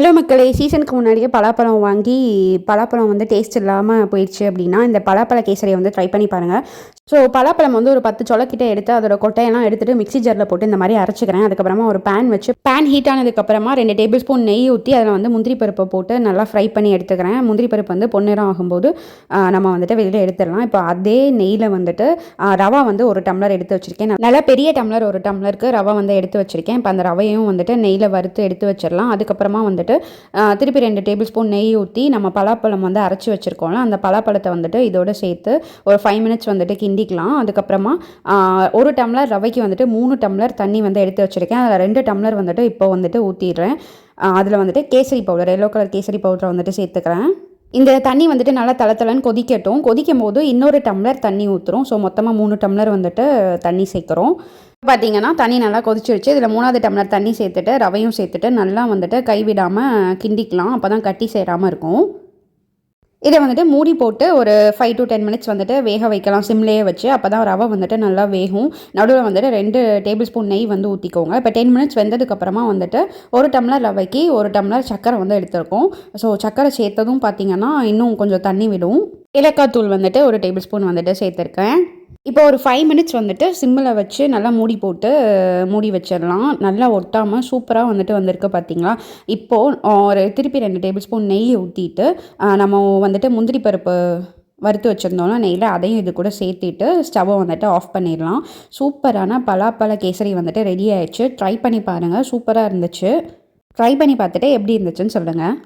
Hello மக்களே சீசனுக்கு முன்னாடியே பலாப்பழம் வாங்கி பலாப்பழம் வந்து டேஸ்ட் இல்லாமல் போயிடுச்சு அப்படின்னா இந்த பலாப்பழ கேசரியை வந்து ட்ரை பண்ணி பாருங்கள் ஸோ பலாப்பழம் வந்து ஒரு பத்து சொலக்கிட்ட எடுத்து அதோட கொட்டையெல்லாம் எடுத்துகிட்டு மிக்ஸி ஜாரில் போட்டு இந்த மாதிரி அரைச்சிக்கிறேன். அதுக்கப்புறமா ஒரு பேன் வச்சு பேன் ஹீட் ஆனதுக்கப்புறமா ரெண்டு டேபிள் ஸ்பூன் நெய் ஊற்றி அதில் வந்து முந்திரி பருப்பை போட்டு நல்லா ஃப்ரை பண்ணி எடுத்துக்கிறேன். முந்திரி பருப்பு வந்து பொன்னிறம் ஆகும்போது நம்ம வந்துட்டு வெளியில் எடுத்துடலாம். இப்போ அதே நெய்யில் வந்துட்டு ரவா வந்து ஒரு டம்ளர் எடுத்து வச்சுருக்கேன். நல்லா பெரிய டம்ளர் ஒரு டம்ளருக்கு ரவை வந்து எடுத்து வச்சுருக்கேன். இப்போ அந்த ரவையும் வந்துட்டு நெய்யில் வறுத்து எடுத்து வச்சிடலாம். அதுக்கப்புறமா வந்துட்டு வந்துட்டு திருப்பி ரெண்டு டேபிள் ஸ்பூன் நெய் ஊற்றி நம்ம பலாப்பழம் வந்து அரைச்சி வச்சுருக்கோம்ல அந்த பலாப்பழத்தை வந்துட்டு இதோட சேர்த்து ஒரு ஃபைவ் மினிட்ஸ் வந்துட்டு கிண்டிக்கலாம். அதுக்கப்புறமா ஒரு டம்ளர் ரவைக்கு வந்துட்டு மூணு டம்ளர் தண்ணி வந்து எடுத்து வச்சுருக்கேன். அதில் ரெண்டு டம்ளர் வந்துட்டு இப்போ வந்துட்டு ஊற்றிடுறேன் அதில் வந்துட்டு kesari powder yellow colour kesari பவுடரை வந்துட்டு சேர்த்துக்கிறேன். இந்த தண்ணி வந்துட்டு நல்லா தளத்தளன்னு கொதிக்கட்டும். கொதிக்கும் போது இன்னொரு டம்ளர் தண்ணி ஊற்றுறோம் ஸோ மொத்தமாக மூணு டம்ளர் வந்துட்டு தண்ணி சேர்க்குறோம். பார்த்தீங்கன்னா தண்ணி நல்லா கொதிச்சிருச்சு. இதில் மூணாவது டம்ளர் தண்ணி சேர்த்துட்டு ரவையும் சேர்த்துட்டு நல்லா வந்துட்டு கைவிடாமல் கிண்டிக்கலாம். அப்போ தான் கட்டி சேராமல் இருக்கும். இதை வந்துட்டு மூடி போட்டு ஒரு ஃபைவ் டு டென் மினிட்ஸ் வந்துட்டு வேக வைக்கலாம். சிம்லேயே வச்சு. அப்போ தான் ரவை வந்துட்டு நல்லா வேகும். நடுவில் வந்துட்டு ரெண்டு டேபிள் ஸ்பூன் நெய் வந்து ஊற்றிக்கோங்க இப்போ டென் மினிட்ஸ் வெந்ததுக்கப்புறமா வந்துட்டு ஒரு டம்ளர் ரவைக்கு ஒரு டம்ளர் சர்க்கரை வந்து எடுத்திருக்கோம். ஸோ சர்க்கரை சேர்த்ததும் பார்த்தீங்கன்னா இன்னும் கொஞ்சம் தண்ணி விடும். ஏலக்காய் தூள் வந்துட்டு ஒரு டேபிள் ஸ்பூன் வந்துட்டு சேர்த்துருக்கேன். இப்போ ஒரு ஃபைவ் மினிட்ஸ் வந்துட்டு சிம்மில் வச்சு நல்லா மூடி போட்டு மூடி வச்சிடலாம். நல்லா ஒட்டாமல் சூப்பராக வந்துட்டு வந்திருக்கு பார்த்தீங்களா இப்போது ஒரு திருப்பி ரெண்டு டேபிள் ஸ்பூன் நெய் ஊற்றிட்டு நம்ம வந்துட்டு முந்திரி பருப்பு வறுத்து வச்சுருந்தோம்னா நெய்யில் அதையும் இது கூட சேர்த்திட்டு ஸ்டவ்வை வந்துட்டு ஆஃப் பண்ணிடலாம். சூப்பரான பலாப்பழ கேசரி வந்துட்டு ரெடி ஆயிடுச்சு. ட்ரை பண்ணி பாருங்கள் சூப்பராக இருந்துச்சு. ட்ரை பண்ணி பார்த்துட்டு எப்படி இருந்துச்சுன்னு சொல்லுங்கள்